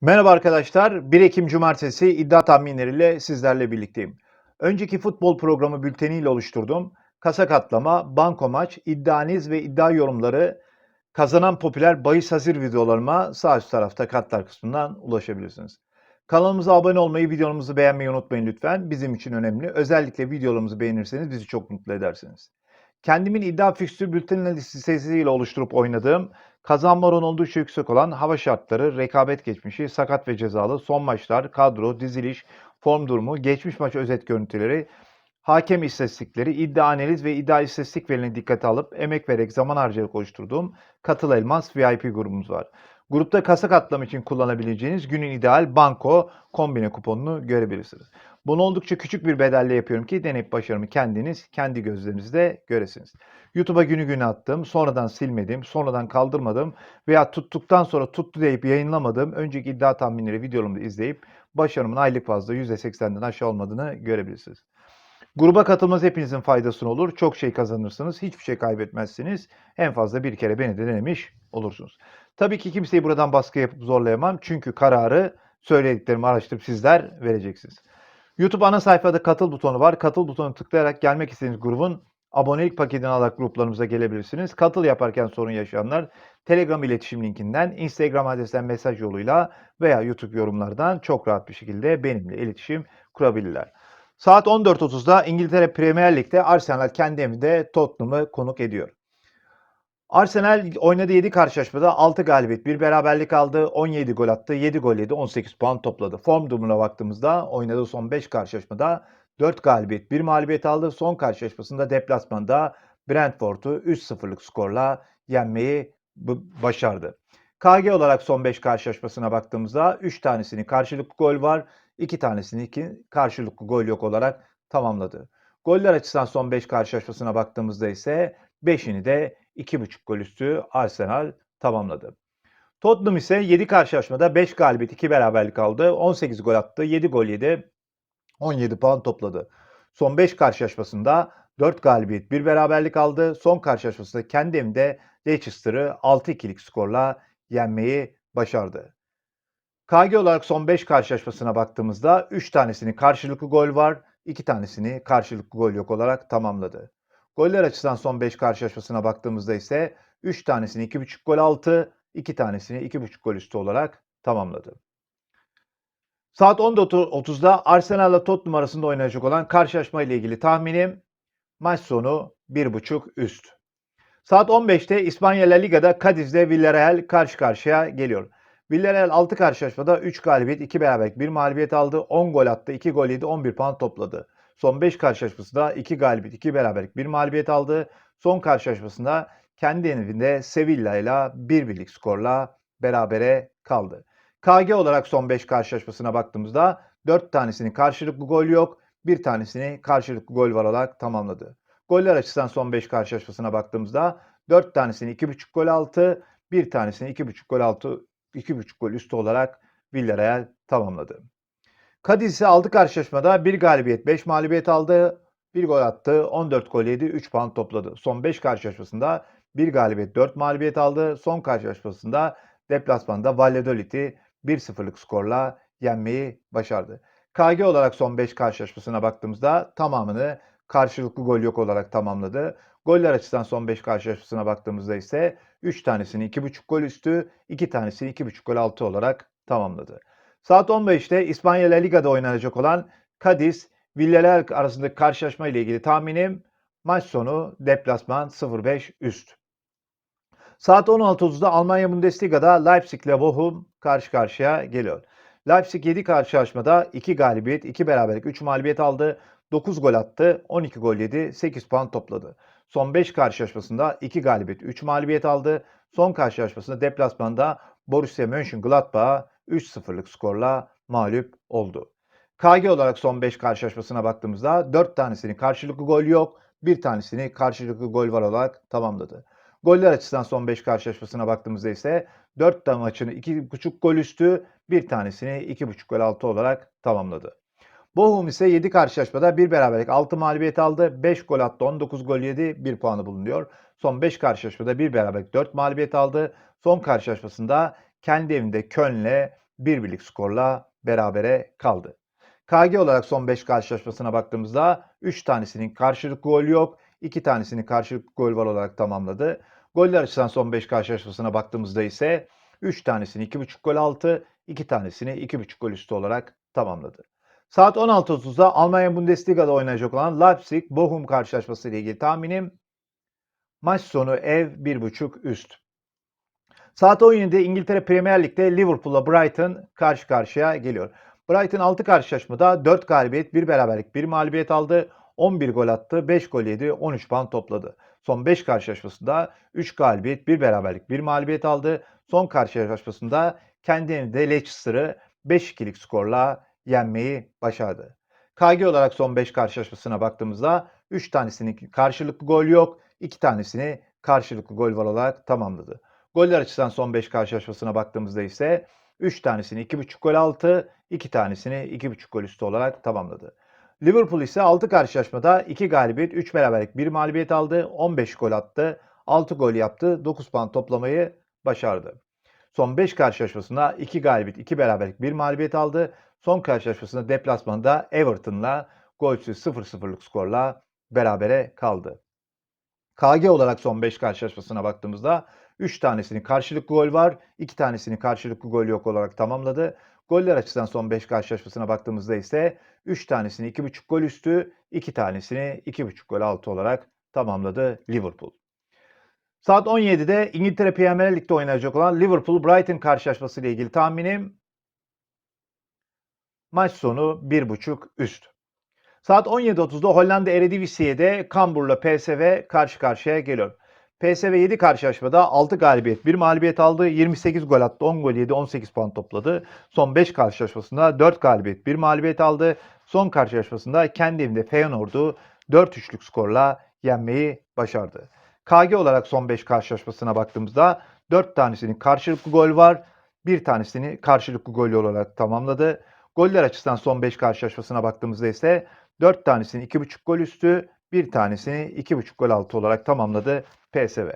Merhaba arkadaşlar. 1 Ekim Cumartesi iddia tahminleriyle sizlerle birlikteyim. Önceki futbol programı bülteniyle oluşturduğum kasa katlama, banko maç, iddia analiz ve iddia yorumları kazanan popüler bahis hazır videolarıma sağ üst tarafta katlar kısmından ulaşabilirsiniz. Kanalımıza abone olmayı, videomuzu beğenmeyi unutmayın lütfen. Bizim için önemli. Özellikle videolarımızı beğenirseniz bizi çok mutlu edersiniz. Kendimin iddia fikstür bülteni listesiyle oluşturup oynadığım Kazanma oranı oldukça yüksek olan hava şartları, rekabet geçmişi, sakat ve cezalı, son maçlar, kadro, diziliş, form durumu, geçmiş maç özet görüntüleri, hakem istatistikleri, iddia analiz ve iddia istatistik verilerini dikkate alıp emek vererek zaman harcayarak oluşturduğum Katıl Elmas VIP grubumuz var. Grupta kasa katlam için kullanabileceğiniz günün ideal banko kombine kuponunu görebilirsiniz. Bunu oldukça küçük bir bedelle yapıyorum ki deneyip başarımı kendiniz, kendi gözlerinizde göresiniz. YouTube'a günü günü attığım, sonradan silmediğim, sonradan kaldırmadığım veya tuttuktan sonra tuttu deyip yayınlamadığım önceki iddia tahminleri videolarımda izleyip başarımın aylık fazla %80'den aşağı olmadığını görebilirsiniz. Gruba katılmanız hepinizin faydasına olur. Çok şey kazanırsınız. Hiçbir şey kaybetmezsiniz. En fazla bir kere beni de denemiş olursunuz. Tabii ki kimseyi buradan baskı yapıp zorlayamam. Çünkü kararı söylediklerimi araştırıp sizler vereceksiniz. YouTube ana sayfada katıl butonu var. Katıl butonu tıklayarak gelmek istediğiniz grubun abonelik paketini alarak gruplarımıza gelebilirsiniz. Katıl yaparken sorun yaşayanlar Telegram iletişim linkinden, Instagram adresinden mesaj yoluyla veya YouTube yorumlardan çok rahat bir şekilde benimle iletişim kurabilirler. Saat 14.30'da İngiltere Premier Lig'de Arsenal kendi evinde Tottenham'ı konuk ediyor. Arsenal oynadığı 7 karşılaşmada 6 galibiyet, 1 beraberlik aldı, 17 gol attı, 7 gol yedi, 18 puan topladı. Form durumuna baktığımızda oynadığı son 5 karşılaşmada 4 galibiyet, 1 mağlubiyet aldı. Son karşılaşmasında deplasmanda Brentford'u 3-0'lık skorla yenmeyi başardı. KG olarak son 5 karşılaşmasına baktığımızda 3 tanesini karşılıklı gol var, 2 tanesini iki karşılıklı gol yok olarak tamamladı. Goller açısından son 5 karşılaşmasına baktığımızda ise 5'ini de 2.5 gol üstü Arsenal tamamladı. Tottenham ise 7 karşılaşmada 5 galibiyet 2 beraberlik aldı. 18 gol attı. 7 gol yedi. 17 puan topladı. Son 5 karşılaşmasında 4 galibiyet 1 beraberlik aldı. Son karşılaşmasında kendi evinde Leicester'ı 6-2'lik skorla yenmeyi başardı. KG olarak son 5 karşılaşmasına baktığımızda 3 tanesini karşılıklı gol var, 2 tanesini karşılıklı gol yok olarak tamamladı. Goller açısından son 5 karşılaşmasına baktığımızda ise 3 tanesini 2.5 gol altı, 2 tanesini 2.5 gol üstü olarak tamamladı. Saat 14.30'da Arsenal ile Tottenham arasında oynanacak olan karşılaşma ile ilgili tahminim maç sonu 1.5 üst. Saat 15'te İspanya La Liga'da Cadiz ile Villarreal karşı karşıya geliyor. Villarreal 6 karşılaşmada 3 galibiyet, 2 beraberlik, 1 mağlubiyet aldı. 10 gol attı, 2 gol yedi, 11 puan topladı. Son 5 karşılaşmasında 2 galibiyet, 2 beraberlik, 1 mağlubiyet aldı. Son karşılaşmasında kendi evinde Sevilla ile 1 birlik skorla berabere kaldı. KG olarak son 5 karşılaşmasına baktığımızda 4 tanesinin karşılıklı gol yok, bir tanesini karşılıklı gol var olarak tamamladı. Goller açısından son 5 karşılaşmasına baktığımızda 4 tanesini 2.5 gol altı, bir tanesini 2.5 gol altı, 2.5 gol üstü olarak Villarreal tamamladı. Cadiz ise 6 karşılaşmada 1 galibiyet, 5 mağlubiyet aldı. 1 gol attı, 14 gol yedi, 3 puan topladı. Son 5 karşılaşmasında 1 galibiyet, 4 mağlubiyet aldı. Son karşılaşmasında deplasmanda Valladolid'i 1-0'lık skorla yenmeyi başardı. KG olarak son 5 karşılaşmasına baktığımızda tamamını karşılıklı gol yok olarak tamamladı. Goller açısından son 5 karşılaşmasına baktığımızda ise 3 tanesini 2.5 gol üstü, 2 tanesini 2.5 gol altı olarak tamamladı. Saat 15'te İspanya La Liga'da oynanacak olan Cadiz, Villarreal arasındaki karşılaşma ile ilgili tahminim maç sonu deplasman 0-5 üst. Saat 16.30'da Almanya Bundesliga'da Leipzig ile Bochum karşı karşıya geliyor. Leipzig 7 karşılaşmada 2 galibiyet, 2 beraberlik, 3 mağlubiyet aldı. 9 gol attı, 12 gol yedi, 8 puan topladı. Son 5 karşılaşmasında 2 galibiyet, 3 mağlubiyet aldı. Son karşılaşmasında deplasmanda Borussia Mönchengladbach'a 3-0'lık skorla mağlup oldu. KG olarak son 5 karşılaşmasına baktığımızda 4 tanesini karşılıklı gol yok, bir tanesini karşılıklı gol var olarak tamamladı. Goller açısından son 5 karşılaşmasına baktığımızda ise 4 tane maçını 2.5 gol üstü, bir tanesini 2.5 gol altı olarak tamamladı. Bochum ise 7 karşılaşmada 1 beraberlik 6 mağlubiyet aldı. 5 gol attı 19 gol yedi 1 puanı bulunuyor. Son 5 karşılaşmada 1 beraberlik 4 mağlubiyet aldı. Son karşılaşmasında kendi evinde Köln'le bir birlik skorla berabere kaldı. KG olarak son 5 karşılaşmasına baktığımızda 3 tanesinin karşılıklı gol yok, 2 tanesinin karşılıklı gol var olarak tamamladı. Goller açısından son 5 karşılaşmasına baktığımızda ise 3 tanesini 2.5 gol altı, 2 tanesini 2.5 gol üstü olarak tamamladı. Saat 16.30'da Almanya Bundesliga'da oynayacak olan Leipzig-Bochum karşılaşması ile ilgili tahminim maç sonu ev 1.5 üst. Saat 17'de İngiltere Premier Lig'de Liverpool'la Brighton karşı karşıya geliyor. Brighton 6 karşılaşmada 4 galibiyet, 1 beraberlik, 1 mağlubiyet aldı. 11 gol attı, 5 gol yedi, 13 puan topladı. Son 5 karşılaşmasında 3 galibiyet, 1 beraberlik, 1 mağlubiyet aldı. Son karşılaşmasında kendi evinde Leicester'ı 5-2'lik skorla yenmeyi başardı. KG olarak son 5 karşılaşmasına baktığımızda 3 tanesinin karşılıklı gol yok, 2 tanesini karşılıklı gol var olarak tamamladı. Goller açısından son 5 karşılaşmasına baktığımızda ise 3 tanesini 2.5 gol altı, 2 tanesini 2.5 gol üstü olarak tamamladı. Liverpool ise 6 karşılaşmada 2 galibiyet, 3 beraberlik, 1 mağlubiyet aldı, 15 gol attı, 6 gol yaptı, 9 puan toplamayı başardı. Son 5 karşılaşmasında 2 galibiyet, 2 beraberlik, 1 mağlubiyet aldı. Son karşılaşmasında deplasmanda Everton'la golsüz 0-0'lık skorla berabere kaldı. KG olarak son 5 karşılaşmasına baktığımızda 3 tanesinin karşılıklı gol var, 2 tanesinin karşılıklı gol yok olarak tamamladı. Goller açısından son 5 karşılaşmasına baktığımızda ise 3 tanesini 2.5 gol üstü, 2 tanesini 2.5 gol altı olarak tamamladı Liverpool. Saat 17'de İngiltere Premier Lig'de oynayacak olan Liverpool-Brighton karşılaşması ile ilgili tahminim maç sonu 1.5 üst. Saat 17.30'da Hollanda Eredivisie'de Cambuur'la PSV karşı karşıya geliyor. PSV 7 karşılaşmada 6 galibiyet, 1 mağlubiyet aldı. 28 gol attı, 10 gol yedi, 18 puan topladı. Son 5 karşılaşmasında 4 galibiyet, 1 mağlubiyet aldı. Son karşılaşmasında kendi evinde Feyenoord'u 4-3'lük skorla yenmeyi başardı. KG olarak son 5 karşılaşmasına baktığımızda 4 tanesinin karşılıklı gol var. Bir tanesini karşılıklı gol olarak tamamladı. Goller açısından son 5 karşılaşmasına baktığımızda ise 4 tanesini 2.5 gol üstü, bir tanesini 2.5 gol altı olarak tamamladı PSV.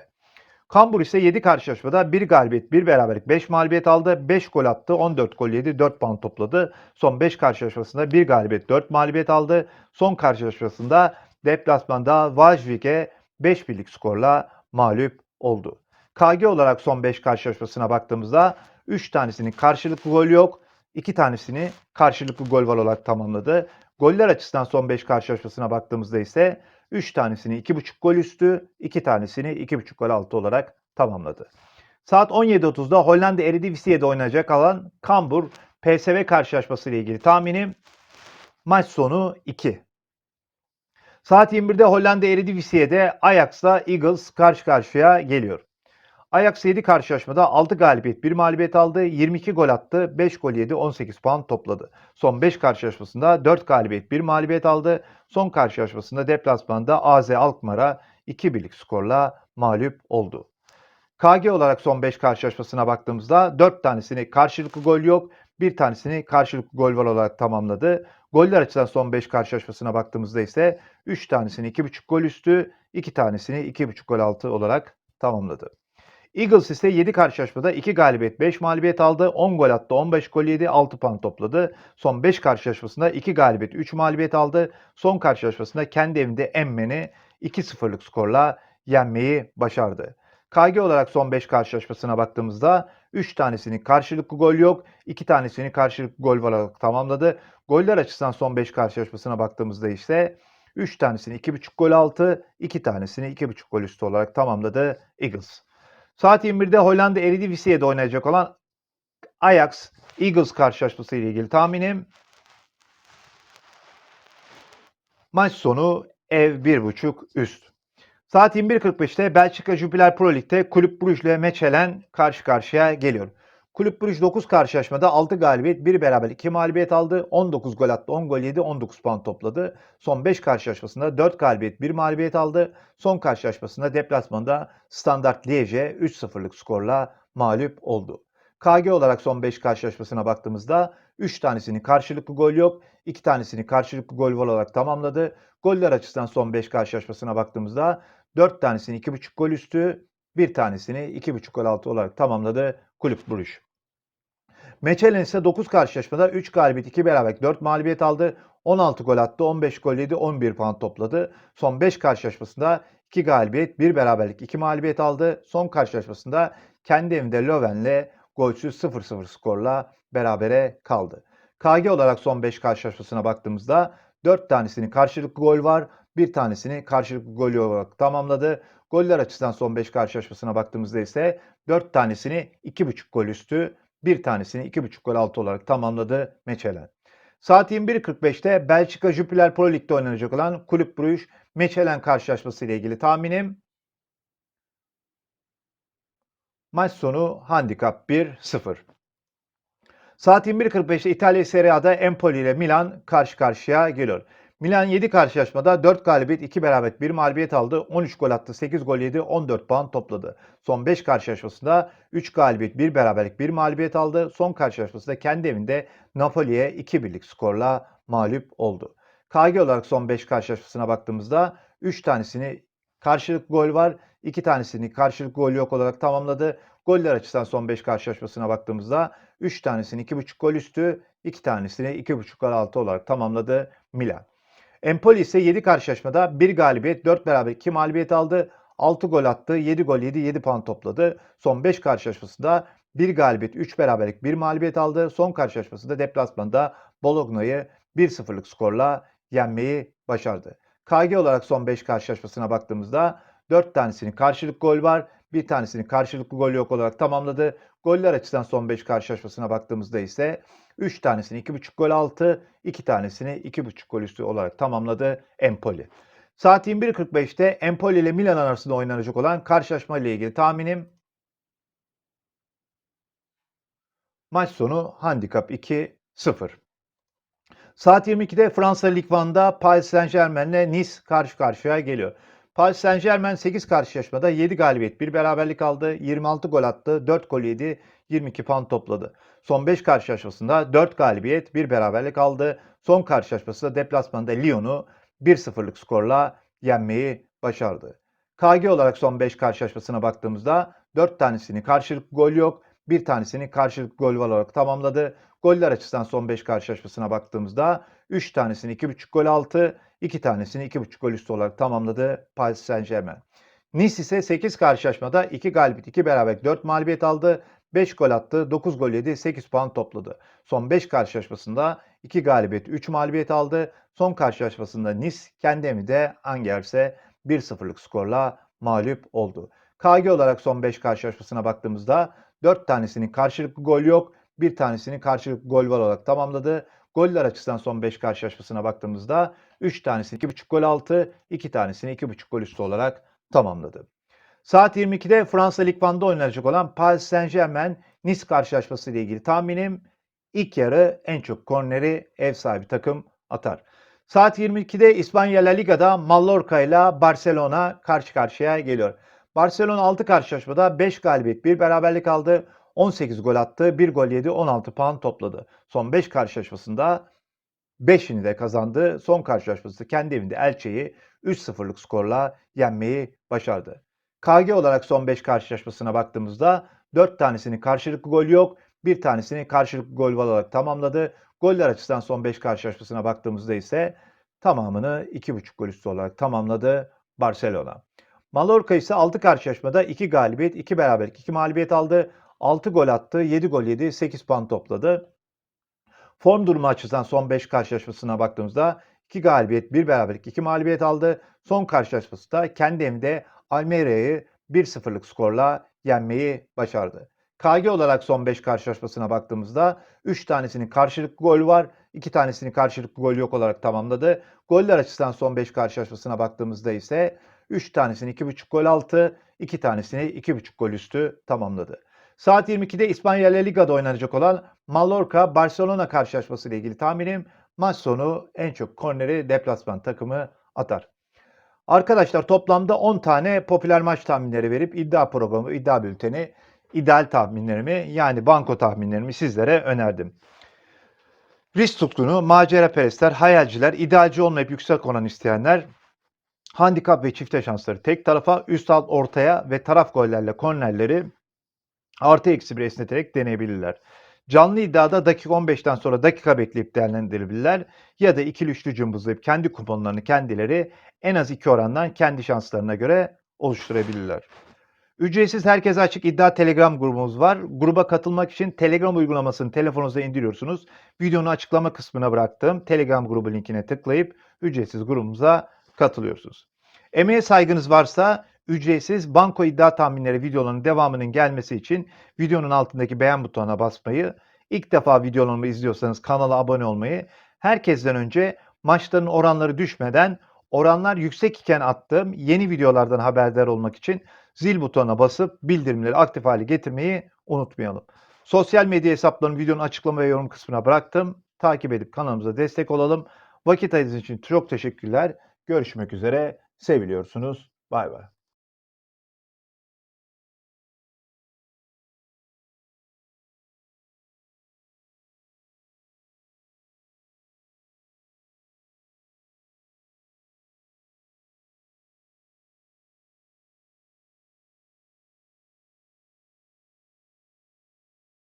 Kambur ise 7 karşılaşmada 1 galibiyet, 1 beraberlik, 5 mağlubiyet aldı. 5 gol attı, 14 gol yedi, 4 puan topladı. Son 5 karşılaşmasında 1 galibiyet, 4 mağlubiyet aldı. Son karşılaşmasında deplasmanda Vajvik'e 5 birlik skorla mağlup oldu. KG olarak son 5 karşılaşmasına baktığımızda 3 tanesinin karşılıklı gol yok. 2 tanesini karşılıklı gol var olarak tamamladı. Goller açısından son 5 karşılaşmasına baktığımızda ise 3 tanesini 2.5 gol üstü, 2 tanesini 2.5 gol altı olarak tamamladı. Saat 17.30'da Hollanda Eredivisie'de oynayacak olan Cambuur PSV karşılaşması ile ilgili tahminim maç sonu 2. Saat 21'de Hollanda Eredivisie'de Ajax'la Eagles karşı karşıya geliyor. Ajax 7 karşılaşmada 6 galibiyet, 1 mağlubiyet aldı, 22 gol attı, 5 gol yedi, 18 puan topladı. Son 5 karşılaşmasında 4 galibiyet, 1 mağlubiyet aldı. Son karşılaşmasında deplasmanda AZ Alkmaar'a 2 birlik skorla mağlup oldu. KG olarak son 5 karşılaşmasına baktığımızda 4 tanesini karşılıklı gol yok, bir tanesini karşılıklı gol var olarak tamamladı. Goller açısından son 5 karşılaşmasına baktığımızda ise 3 tanesini 2.5 gol üstü, 2 tanesini 2.5 gol altı olarak tamamladı. Eagles ise 7 karşılaşmada 2 galibiyet 5 mağlubiyet aldı. 10 gol attı 15 gol yedi 6 puan topladı. Son 5 karşılaşmasında 2 galibiyet 3 mağlubiyet aldı. Son karşılaşmasında kendi evinde Emmen'i 2-0'lık skorla yenmeyi başardı. KG olarak son 5 karşılaşmasına baktığımızda 3 tanesinin karşılıklı gol yok. 2 tanesini karşılıklı gol olarak tamamladı. Goller açısından son 5 karşılaşmasına baktığımızda ise 3 tanesini 2.5 gol altı, 2 tanesini 2.5 gol üstü olarak tamamladı Eagles. Saat 21'de Hollanda Eredivisie'de oynayacak olan Ajax Eagles karşılaşması ile ilgili tahminim maç sonu ev 1.5 üst. Saat 21.45'te Belçika Jupiler Pro Lig'de Kulüp Brugge ile Mechelen karşı karşıya geliyor. Kulüp Brugge 9 karşılaşmada 6 galibiyet, 1 beraber 2 mağlubiyet aldı. 19 gol attı, 10 gol yedi, 19 puan topladı. Son 5 karşılaşmasında 4 galibiyet, 1 mağlubiyet aldı. Son karşılaşmasında deplasmanda Standard Liège'e 3-0'lık skorla mağlup oldu. KG olarak son 5 karşılaşmasına baktığımızda 3 tanesinin karşılıklı gol yok, 2 tanesini karşılıklı gol var olarak tamamladı. Goller açısından son 5 karşılaşmasına baktığımızda 4 tanesini 2.5 gol üstü, bir tanesini 2.5 gol altı olarak tamamladı Kulüp Bruges. Mechelen ise 9 karşılaşmada 3 galibiyet, 2 beraberlik, 4 mağlubiyet aldı. 16 gol attı, 15 gol yedi, 11 puan topladı. Son 5 karşılaşmasında 2 galibiyet, 1 beraberlik, 2 mağlubiyet aldı. Son karşılaşmasında kendi evinde Löwen'le golsüz 0-0 skorla berabere kaldı. KG olarak son 5 karşılaşmasına baktığımızda 4 tanesinin karşılıklı gol var. Bir tanesini karşılıklı gol olarak tamamladı. Goller açısından son 5 karşılaşmasına baktığımızda ise 4 tanesini 2.5 gol üstü, bir tanesini 2.5 gol altı olarak tamamladı Mechelen. Saat 21.45'te Belçika Jupiler Pro Lig'de oynanacak olan Kulüp Brugge Mechelen karşılaşması ile ilgili tahminim maç sonu handikap 1-0. Saat 21.45'te İtalya Serie A'da Empoli ile Milan karşı karşıya geliyor. Milan 7 karşılaşmada 4 galibiyet, 2 beraberlik, 1 mağlubiyet aldı. 13 gol attı, 8 gol yedi, 14 puan topladı. Son 5 karşılaşmasında 3 galibiyet, 1 beraberlik, 1 mağlubiyet aldı. Son karşılaşmasında kendi evinde Napoli'ye 2-1'lik skorla mağlup oldu. KG olarak son 5 karşılaşmasına baktığımızda 3 tanesini karşılıklı gol var. 2 tanesini karşılıklı gol yok olarak tamamladı. Goller açısından son 5 karşılaşmasına baktığımızda 3 tanesini 2.5 gol üstü, 2 tanesini 2.5 gol altı olarak tamamladı Milan. Empoli ise 7 karşılaşmada 1 galibiyet, 4 beraber 2 mağlubiyet aldı. 6 gol attı, 7 gol yedi, 7 puan topladı. Son 5 karşılaşmasında 1 galibiyet, 3 beraberlik, 1 mağlubiyet aldı. Son karşılaşmasında deplasmanda Bologna'yı 1-0'lık skorla yenmeyi başardı. KG olarak son 5 karşılaşmasına baktığımızda 4 tanesinin karşılıklı gol var. Bir tanesinin karşılıklı gol yok olarak tamamladı. Goller açısından son 5 karşılaşmasına baktığımızda ise 3 tanesini 2.5 gol altı, 2 tanesini 2.5 gol üstü olarak tamamladı Empoli. Saat 21.45'te Empoli ile Milan arasında oynanacak olan karşılaşma ile ilgili tahminim maç sonu handikap 2-0. Saat 22'de Fransa Lig 1'da Paris Saint Germain ile Nice karşı karşıya geliyor. Paris Saint Germain 8 karşılaşmada 7 galibiyet, 1 beraberlik aldı, 26 gol attı, 4 gol yedi, 22 puan topladı. Son 5 karşılaşmasında 4 galibiyet, 1 beraberlik aldı. Son karşılaşmasında deplasmanda Lyon'u 1-0'lık skorla yenmeyi başardı. KG olarak son 5 karşılaşmasına baktığımızda 4 tanesini karşılıklı gol yok, bir tanesini karşılıklı gol olarak tamamladı. Goller açısından son 5 karşılaşmasına baktığımızda 3 tanesini 2.5 gol altı, 2 tanesini 2.5 gol üstü olarak tamamladı Paris Saint Germain. Nice ise 8 karşılaşmada 2 galibiyet, 2 beraberlik, 4 mağlubiyet aldı. 5 gol attı, 9 gol yedi, 8 puan topladı. Son 5 karşılaşmasında 2 galibiyet, 3 mağlubiyet aldı. Son karşılaşmasında Nice kendi evinde Angers'e 1-0'lık skorla mağlup oldu. KG olarak son 5 karşılaşmasına baktığımızda 4 tanesinin karşılıklı gol yok, bir tanesinin karşılıklı gol var olarak tamamladı. Goller açısından son 5 karşılaşmasına baktığımızda 3 tanesini 2.5 gol altı, 2 tanesini 2.5 gol üstü olarak tamamladı. Saat 22'de Fransa Lig 1'da oynanacak olan Paris Saint Germain Nice karşılaşması ile ilgili tahminim ilk yarı en çok korneri ev sahibi takım atar. Saat 22'de İspanya La Liga'da Mallorca ile Barcelona karşı karşıya geliyor. Barcelona 6 karşılaşmada 5 galibiyet, 1 beraberlik aldı. 18 gol attı, 1 gol yedi, 16 puan topladı. Son 5 karşılaşmasında 5'ini de kazandı. Son karşılaşması kendi evinde Elche'yi 3-0'lık skorla yenmeyi başardı. KG olarak son 5 karşılaşmasına baktığımızda 4 tanesinin karşılıklı gol yok, bir tanesini karşılıklı gol olarak tamamladı. Goller açısından son 5 karşılaşmasına baktığımızda ise tamamını 2.5 gol üstü olarak tamamladı Barcelona. Mallorca ise 6 karşılaşmada 2 galibiyet, 2 beraberlik, 2 mağlubiyet aldı. 6 gol attı, 7 gol yedi, 8 puan topladı. Form durumu açısından son 5 karşılaşmasına baktığımızda 2 galibiyet, 1 beraberlik, 2 mağlubiyet aldı. Son karşılaşmasında kendi evinde Almeria'yı 1-0'lık skorla yenmeyi başardı. KG olarak son 5 karşılaşmasına baktığımızda 3 tanesinin karşılıklı gol var, 2 tanesinin karşılıklı gol yok olarak tamamladı. Goller açısından son 5 karşılaşmasına baktığımızda ise 3 tanesini 2.5 gol altı, 2 tanesini 2.5 gol üstü tamamladı. Saat 22'de İspanya La Liga'da oynanacak olan Mallorca Barcelona karşılaşması ile ilgili tahminim maç sonu en çok korneri deplasman takımı atar. Arkadaşlar toplamda 10 tane popüler maç tahminleri verip iddia programı, iddia bülteni, ideal tahminlerimi yani banko tahminlerimi sizlere önerdim. Risk tutkunu, macera perestler, hayalciler, idealci olmayıp yüksek oran isteyenler handikap ve çifte şansları tek tarafa, üst alt ortaya ve taraf gollerle kornerleri artı eksi bir esneterek deneyebilirler. Canlı iddiada dakika 15'ten sonra dakika bekleyip değerlendirebilirler ya da ikili üçlü cımbızlayıp kendi kuponlarını kendileri en az iki orandan kendi şanslarına göre oluşturabilirler. Ücretsiz herkese açık iddia Telegram grubumuz var. Gruba katılmak için Telegram uygulamasını telefonunuza indiriyorsunuz. Videonun açıklama kısmına bıraktığım Telegram grubu linkine tıklayıp ücretsiz grubumuza katılıyorsunuz. Emeğe saygınız varsa ücretsiz banko iddia tahminleri videolarının devamının gelmesi için videonun altındaki beğen butonuna basmayı, ilk defa videolarımı izliyorsanız kanala abone olmayı, herkesten önce maçların oranları düşmeden oranlar yüksek iken attığım yeni videolardan haberdar olmak için zil butonuna basıp bildirimleri aktif hale getirmeyi unutmayalım. Sosyal medya hesaplarını videonun açıklama ve yorum kısmına bıraktım. Takip edip kanalımıza destek olalım. Vakit ayırdığınız için çok teşekkürler. Görüşmek üzere. Seviliyorsunuz. Bay bay.